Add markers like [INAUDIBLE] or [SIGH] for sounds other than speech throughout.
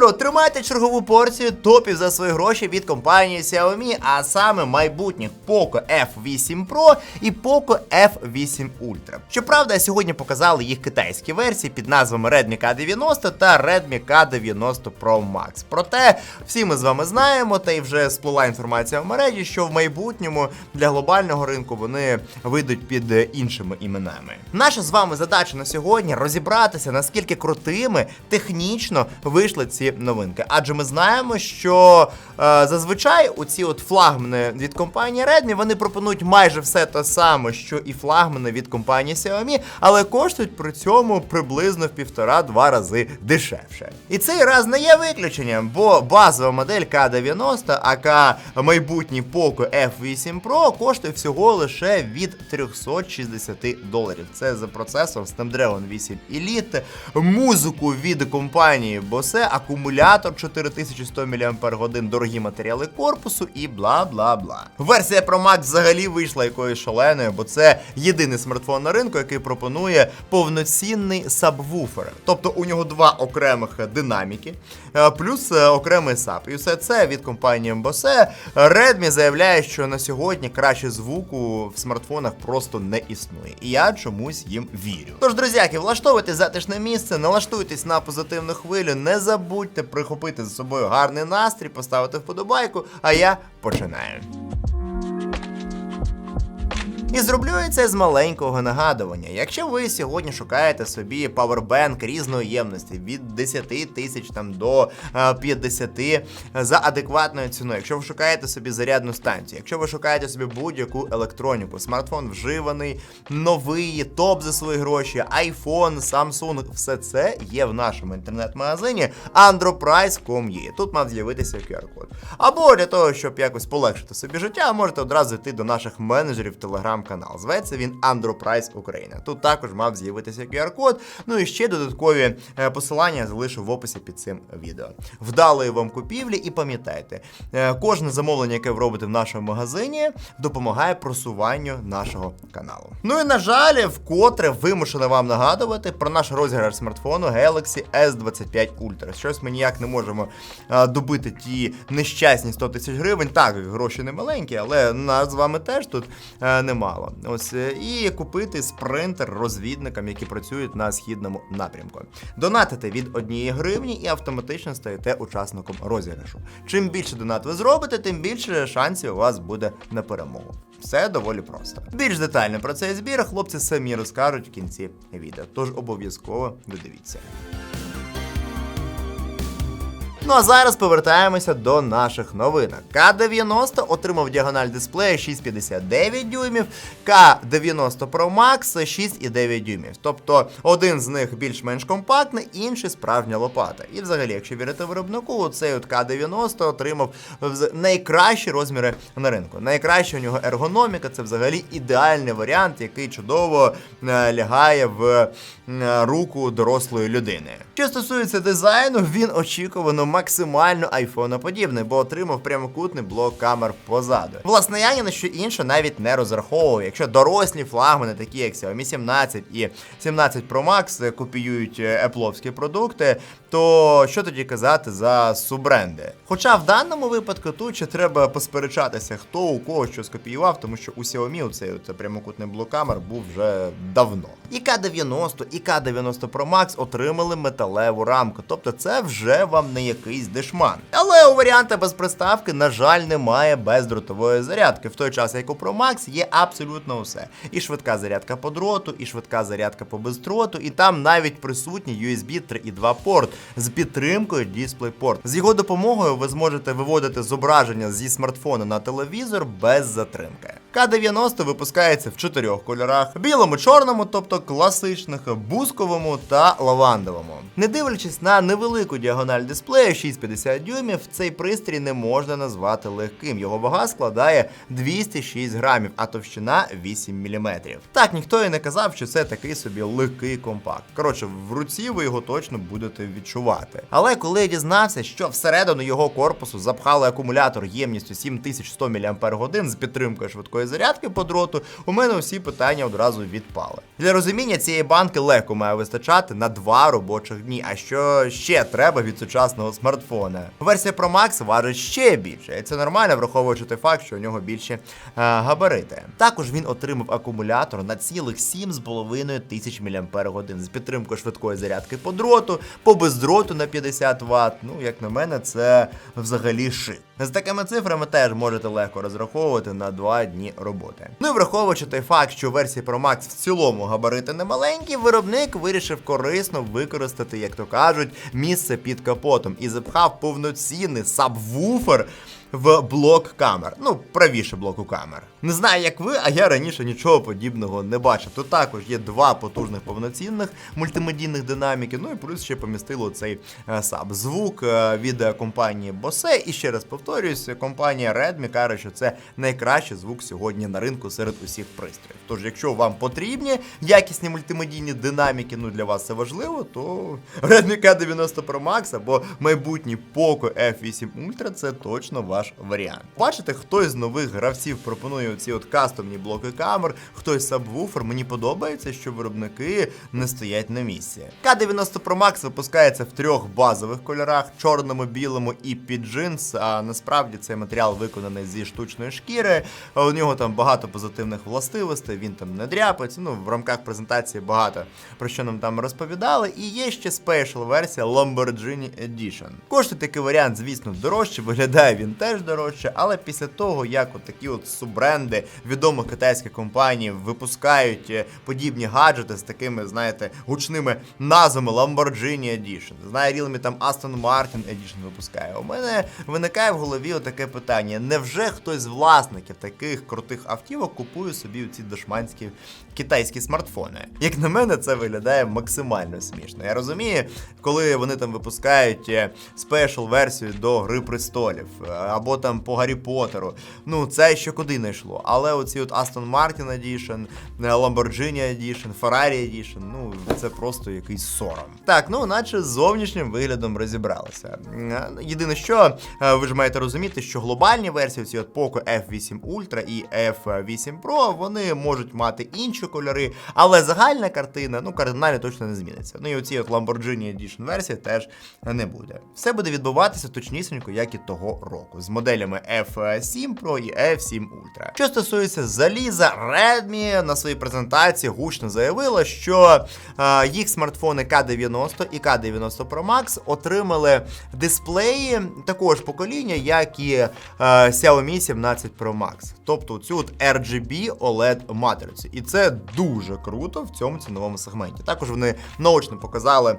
номеру тримайте чергову порцію топів за свої гроші від компанії Xiaomi, а саме майбутніх Poco F8 Pro і Poco F8 Ultra. Щоправда, сьогодні показали їх китайські версії під назвами Redmi K90 та Redmi K90 Pro Max. Проте всі ми з вами знаємо, та й вже сплила інформація в мережі, що в майбутньому для глобального ринку вони вийдуть під іншими іменами. Наша з вами задача на сьогодні розібратися, наскільки крутими технічно вийшли ці новинки. Адже ми знаємо, що е, зазвичай ці от флагмани від компанії Redmi вони пропонують майже все те саме, що і флагмани від компанії Xiaomi, але коштують при цьому приблизно в півтора-два рази дешевше. І цей раз не є виключенням, бо базова модель K90, ака майбутній Poco F8 Pro коштує всього лише від 360 доларів. Це за процесор Snapdragon 8 Elite, музику від компанії Bose, акумулятор 4100 мАч, дорогі матеріали корпусу і бла бла бла. Версія Pro Max взагалі вийшла якоюсь шаленою, бо це єдиний смартфон на ринку, який пропонує повноцінний сабвуфер. Тобто у нього два окремих динаміки, е, плюс е, окремий саб. І все це від компанії Bose. Redmi заявляє, що на сьогодні краще звуку в смартфонах просто не існує. І я чомусь їм вірю. Тож, друзяки, влаштовуйте затишне місце, налаштуйтесь на позитивну хвилю, не забудьте прихопити за собою гарний настрій, поставити вподобайку, а я починаю. І зроблю я це з маленького нагадування. Якщо ви сьогодні шукаєте собі павербенк різної ємності від 10 тисяч там до е, 50 за адекватною ціною, якщо ви шукаєте собі зарядну станцію, якщо ви шукаєте собі будь-яку електроніку, смартфон вживаний, новий, топ за свої гроші, iPhone, Samsung, все це є в нашому інтернет-магазині androprice.com.ua. Тут мав з'явитися QR-код. Або для того, щоб якось полегшити собі життя, можете одразу йти до наших менеджерів в телеграм-канал. Зветься він Androprice Україна. Тут також мав з'явитися QR-код. Ну і ще додаткові е, посилання залишу в описі під цим відео. Вдалої вам купівлі і пам'ятайте, е, кожне замовлення, яке ви робите в нашому магазині, допомагає просуванню нашого каналу. Ну і на жаль, вкотре вимушено вам нагадувати про наш розіграш смартфону Galaxy S25 Ultra. Щось ми ніяк не можемо е, добити ті нещасні 100 тисяч гривень. Так, гроші не маленькі, але нас з вами теж тут е, немало. Ось е, і купити спринтер розвідникам, які працюють на східному напрямку. Донатите від однієї гривні і автоматично стаєте учасником розіграшу. Чим більше донат ви зробите, тим більше шансів у вас буде на перемогу. Все доволі просто. Більш детально про цей збір хлопці самі розкажуть в кінці відео, тож обов'язково додивіться. Ну а зараз повертаємося до наших новинок. К90 отримав діагональ дисплею 6,59 дюймів, К90 Pro Max 6,9 дюймів. Тобто один з них більш-менш компактний, інший справжня лопата. І взагалі, якщо вірити виробнику, цей от К90 отримав найкращі розміри на ринку. Найкраща у нього ергономіка, це взагалі ідеальний варіант, який чудово е, лягає в е, руку дорослої людини. Що стосується дизайну, він очікувано максимально айфоноподібний, бо отримав прямокутний блок камер позаду. Власне, я ні на що інше навіть не розраховував. Якщо дорослі флагмани, такі як Xiaomi 17 і 17 Pro Max, е, копіюють епловські продукти, то що тоді казати за суббренди? Хоча в даному випадку тут ще треба посперечатися, хто у кого що скопіював, тому що у Xiaomi цей прямокутний блок камер був вже давно. І К90, і К90 Pro Max отримали металеву рамку, тобто це вже вам не якийсь дешман. Але у варіанта без приставки, на жаль, немає бездротової зарядки, в той час, як у Pro Max є абсолютно усе. І швидка зарядка по дроту, і швидка зарядка по бездроту, і там навіть присутній USB 3.2 порт з підтримкою DisplayPort. З його допомогою ви зможете виводити зображення зі смартфона на телевізор без затримки. К90 випускається в чотирьох кольорах: білому, чорному, тобто класичних, бусковому та лавандовому. Не дивлячись на невелику діагональ дисплею 6,50 дюймів, цей пристрій не можна назвати легким. Його вага складає 206 грамів, а товщина 8 мм. Так, ніхто і не казав, що це такий собі легкий компакт. Коротше, в руці ви його точно будете відчувати. Але коли я дізнався, що всередину його корпусу запхали акумулятор ємністю 7100 мАч з підтримкою швидкої швидкої зарядки по дроту, у мене всі питання одразу відпали. Для розуміння цієї банки легко має вистачати на два робочих дні. А що ще треба від сучасного смартфона? Версія Pro Max важить ще більше, і це нормально, враховуючи той факт, що у нього більше е, габарити. Також він отримав акумулятор на цілих 7,5 тисяч мАч з підтримкою швидкої зарядки по дроту, по бездроту на 50 Вт. Ну, як на мене, це взагалі шик. З такими цифрами теж можете легко розраховувати на 2 дні роботи. Ну і враховуючи той факт, що версії Pro Max в цілому габарити не маленькі, виробник вирішив корисно використати, як то кажуть, місце під капотом і запхав повноцінний сабвуфер в блок камер. Ну, правіше блоку камер. Не знаю, як ви, а я раніше нічого подібного не бачив. Тут також є два потужних повноцінних мультимедійних динаміки. Ну і плюс ще помістило цей е, саб. Звук е, від е, компанії Bose. І ще раз повторююсь, компанія Redmi каже, що це найкращий звук сьогодні на ринку серед усіх пристроїв. Тож, якщо вам потрібні якісні мультимедійні динаміки, ну для вас це важливо, то Redmi K90 Pro Max або майбутній Poco F8 Ultra це точно ваш варіант. Бачите, хтось з нових гравців пропонує ці от кастомні блоки камер, хтось сабвуфер. Мені подобається, що виробники не стоять на місці. K90 Pro Max випускається в трьох базових кольорах: чорному, білому і під джинс. А насправді цей матеріал виконаний зі штучної шкіри. У нього там багато позитивних властивостей. Він там не дряпається. Ну в рамках презентації багато про що нам там розповідали. І є ще спешл версія Lamborghini Edition. Коштує такий варіант, звісно, дорожче. Виглядає він теж дорожче, але після того, як от такі от суббренди відомих китайських компаній випускають е, подібні гаджети з такими, знаєте, гучними назвами Lamborghini Edition, знає Realme там Aston Martin Edition випускає. У мене виникає в голові отаке питання: невже хтось з власників таких крутих автівок купує собі ці дошманські китайські смартфони? Як на мене, це виглядає максимально смішно. Я розумію, коли вони там випускають спешл версію до Гри престолів е, або там по Гаррі Поттеру. Ну, це ще куди не йшло. Але оці от Aston Martin Edition, е, Lamborghini Edition, Ferrari Edition, ну це просто якийсь сором. Так, ну наче з зовнішнім виглядом розібралися. Е, Єдине, що е, ви ж маєте розуміти, що глобальні версії, ці от Poco F8 Ultra і F8 Pro, вони можуть мати інші кольори, але загальна картина ну кардинально точно не зміниться. Ну і оці от Lamborghini Edition версії теж не буде. Все буде відбуватися точнісінько, як і того року, моделями F7 Pro і F7 Ultra. Що стосується заліза, Redmi на своїй презентації гучно заявила, що е, їх смартфони K90 і K90 Pro Max отримали дисплеї такого ж покоління, як і е, Xiaomi 17 Pro Max. Тобто цю от RGB OLED матрицю. І це дуже круто в цьому ціновому сегменті. Також вони наочно показали е,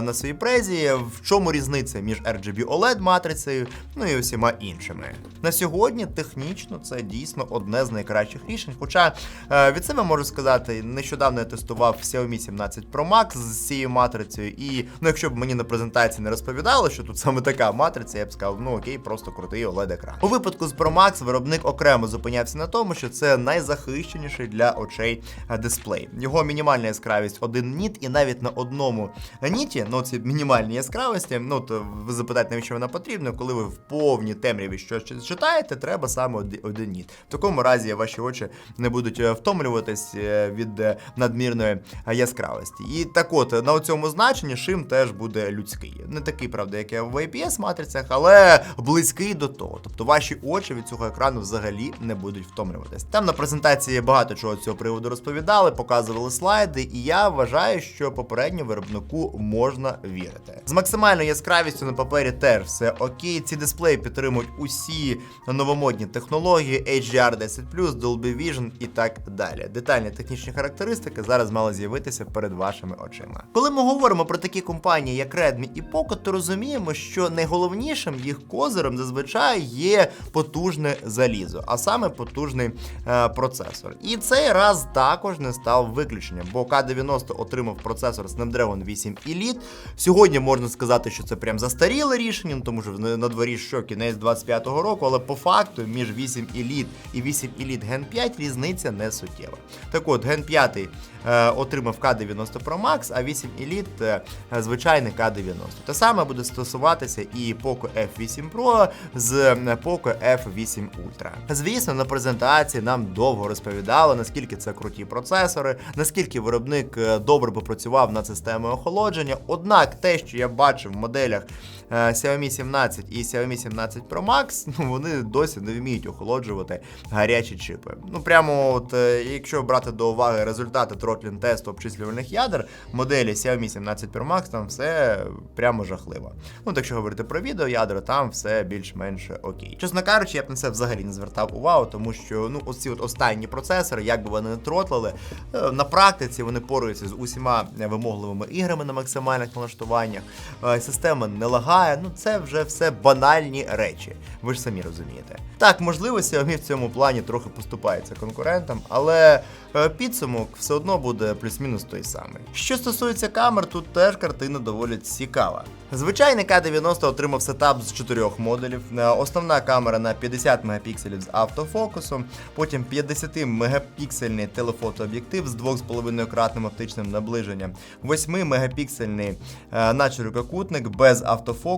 на своїй презі, в чому різниця між RGB OLED матрицею, ну і усіма іншими. На сьогодні технічно це дійсно одне з найкращих рішень. Хоча е, від себе можу сказати, нещодавно я тестував Xiaomi 17 Pro Max з цією матрицею, і ну, якщо б мені на презентації не розповідали, що тут саме така матриця, я б сказав, ну окей, просто крутий oled екран. У випадку з Pro Max виробник окремо зупинявся на тому, що це найзахищеніший для очей е, дисплей. Його мінімальна яскравість один ніт, і навіть на одному ніті, ну ці мінімальні яскравості, ну то ви запитаєте, навіщо вона потрібна, коли ви в повній темряві щось читаєте, треба саме один, ніт. В такому разі ваші очі не будуть е, втомлюватись е, від е, надмірної яскравості. І так от, на цьому значенні шим теж буде людський. Не такий, правда, як і в IPS матрицях, але близький до того. Тобто ваші очі від цього екрану взагалі не будуть втомлюватись. Там на презентації багато чого цього приводу розповідали, показували слайди, і я вважаю, що попередньо виробнику можна вірити. З максимальною яскравістю на папері теж все окей. Ці дисплеї підтримують усі новомодні технології, HDR 10 Dolby Vision і так далі. Детальні технічні характеристики зараз мали з'явитися перед вашими очима. Коли ми говоримо про такі компанії, як Redmi і Poco, то розуміємо, що найголовнішим їх козирем зазвичай є потужне залізо, а саме потужний е, процесор. І цей раз також не став виключенням, бо K90 отримав процесор Snapdragon 8 Elite. Сьогодні можна сказати, що це прям застаріле рішення, ну, тому що на дворі що кінець кінець 25-го року, але по факту між 8 Elite і 8 Elite Gen 5 різниця не суттєва. Так от, Gen 5 е, отримав К90 Pro Max, а 8 Elite е, звичайний К90. Те саме буде стосуватися і Poco F8 Pro з е, Poco F8 Ultra. Звісно, на презентації нам довго розповідали, наскільки це круті процесори, наскільки виробник е, добре попрацював над системою охолодження. Однак те, що я бачив в моделях Xiaomi 17 і Xiaomi 17 Pro Max, [LAUGHS] ну вони досі не вміють охолоджувати гарячі чипи. Ну прямо, от е, якщо брати до уваги результати тротлін тесту обчислювальних ядер, моделі Xiaomi 17 Pro Max там все прямо жахливо. Ну, так якщо говорити про відеоядра, там все більш-менш окей. Чесно кажучи, я б на це взагалі не звертав увагу, тому що ну ось ці от останні процесори, як би вони не тротлили, е, на практиці вони поруються з усіма вимогливими іграми на максимальних налаштуваннях. Е, Система не лагає. Ну це вже все банальні речі. Ви ж самі розумієте. Так, можливо, Xiaomi в цьому плані трохи поступається конкурентам, але е, підсумок все одно буде плюс-мінус той самий. Що стосується камер, тут теж картина доволі цікава. Звичайний К90 отримав сетап з чотирьох модулів. Е, Основна камера на 50 мегапікселів з автофокусом, потім 50 мегапіксельний телефотооб'єктив з 2,5 кратним оптичним наближенням, 8 мегапіксельний е, начеркокутник без автофокусу,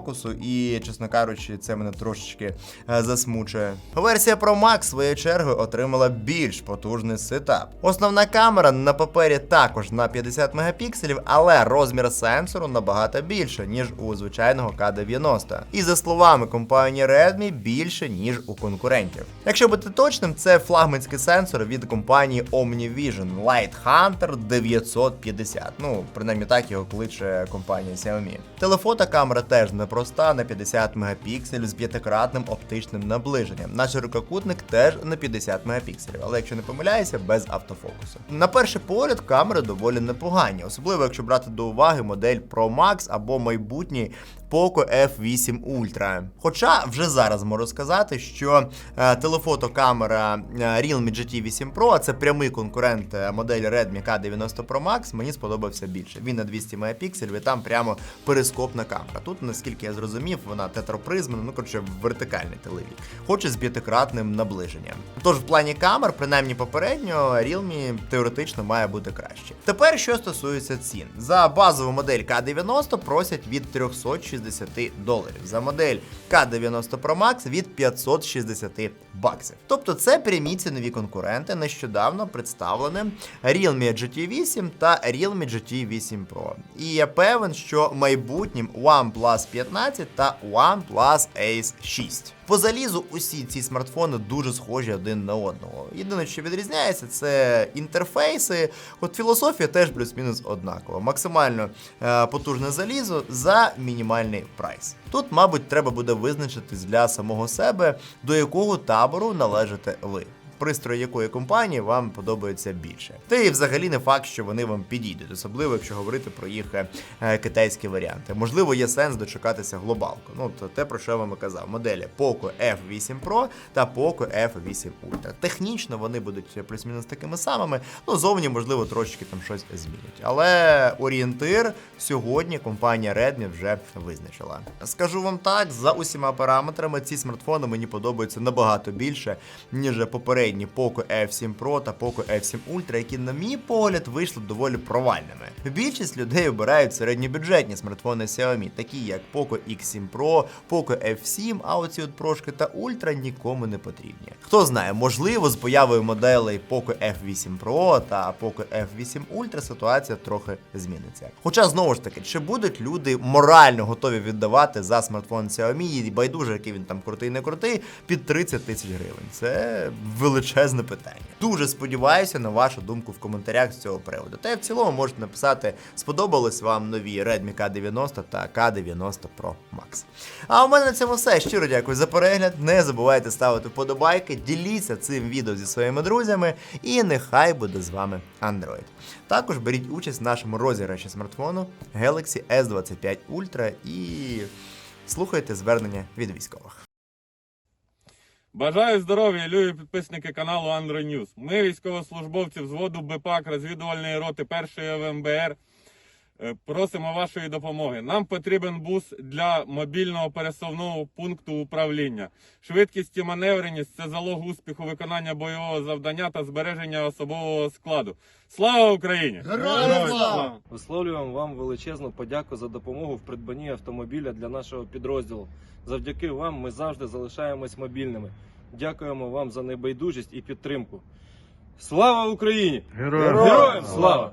і, чесно кажучи, це мене трошечки е, засмучує. Версія Pro Max своєю чергою отримала більш потужний сетап. Основна камера на папері також на 50 мегапікселів, але розмір сенсору набагато більше, ніж у звичайного К90. І за словами компанії Redmi, більше, ніж у конкурентів. Якщо бути точним, це флагманський сенсор від компанії OmniVision Light Hunter 950. Ну, принаймні так його кличе компанія Xiaomi. Телефотокамера теж непроста на 50 мегапікселів з п'ятикратним оптичним наближенням. Наш рукокутник теж на 50 мегапікселів, але якщо не помиляюся, без автофокусу. На перший погляд камери доволі непогані, особливо якщо брати до уваги модель Pro Max або майбутній Poco F8 Ultra. Хоча вже зараз можу сказати, що е, телефотокамера е, Realme GT 8 Pro, а це прямий конкурент е, моделі Redmi K90 Pro Max, мені сподобався більше. Він на 200 мегапікселів і там прямо перископна камера. Тут, наскільки я зрозумів, вона тетрапризмена, ну коротше, вертикальний телевік, хоч і з п'ятикратним наближенням. Тож в плані камер, принаймні попередньо, Realme теоретично має бути краще. Тепер що стосується цін, за базову модель K90 просять від 360 доларів, за модель K90 Pro Max від 560 баксів. Тобто це прямі цінові конкуренти нещодавно представленим Realme GT 8 та Realme GT 8 Pro. І я певен, що майбутнім OnePlus 15 та OnePlus Ace 6. По залізу усі ці смартфони дуже схожі один на одного. Єдине, що відрізняється, це інтерфейси. От філософія теж плюс-мінус однакова. Максимально е, потужне залізо за мінімальний прайс. Тут, мабуть, треба буде визначитись для самого себе, до якого табору належите ви. Пристрої якої компанії вам подобається більше. Та і взагалі не факт, що вони вам підійдуть, особливо якщо говорити про їх е, китайські варіанти. Можливо, є сенс дочекатися глобалку. Ну, то те, про що я вам і казав, моделі Poco F8 Pro та Poco F8 Ultra. Технічно вони будуть плюс-мінус такими самими, ну зовні, можливо, трошки там щось змінять. Але орієнтир сьогодні компанія Redmi вже визначила. Скажу вам так, за усіма параметрами ці смартфони мені подобаються набагато більше, ніж попередні Poco F7 Pro та Poco F7 Ultra, які, на мій погляд, вийшли доволі провальними. Більшість людей обирають середньобюджетні смартфони Xiaomi, такі як Poco X7 Pro, Poco F7, а оці от прошки та Ultra нікому не потрібні. Хто знає, можливо, з появою моделей Poco F8 Pro та Poco F8 Ultra ситуація трохи зміниться. Хоча знову ж таки, чи будуть люди морально готові віддавати за смартфон Xiaomi і байдуже, який він там крутий, не крутий, під 30 тисяч гривень. Це величезне питання. Дуже сподіваюся на вашу думку в коментарях з цього приводу. Та й в цілому можете написати, сподобались вам нові Redmi K90 та K90 Pro Max. А у мене на цьому все. Щиро дякую за перегляд. Не забувайте ставити вподобайки, діліться цим відео зі своїми друзями, і нехай буде з вами Android. Також беріть участь в нашому розіграші смартфону Galaxy S25 Ultra і слухайте звернення від військових. Бажаю здоров'я, любі підписники каналу Android News. Ми, військовослужбовці взводу БПАК розвідувальної роти 1 ВМБР, Просимо вашої допомоги. Нам потрібен бус для мобільного пересувного пункту управління. Швидкість і маневреність це залог успіху виконання бойового завдання та збереження особового складу. Слава Україні! Героям слава! Висловлюємо вам величезну подяку за допомогу в придбанні автомобіля для нашого підрозділу. Завдяки вам ми завжди залишаємось мобільними. Дякуємо вам за небайдужість і підтримку. Слава Україні! Героям слава!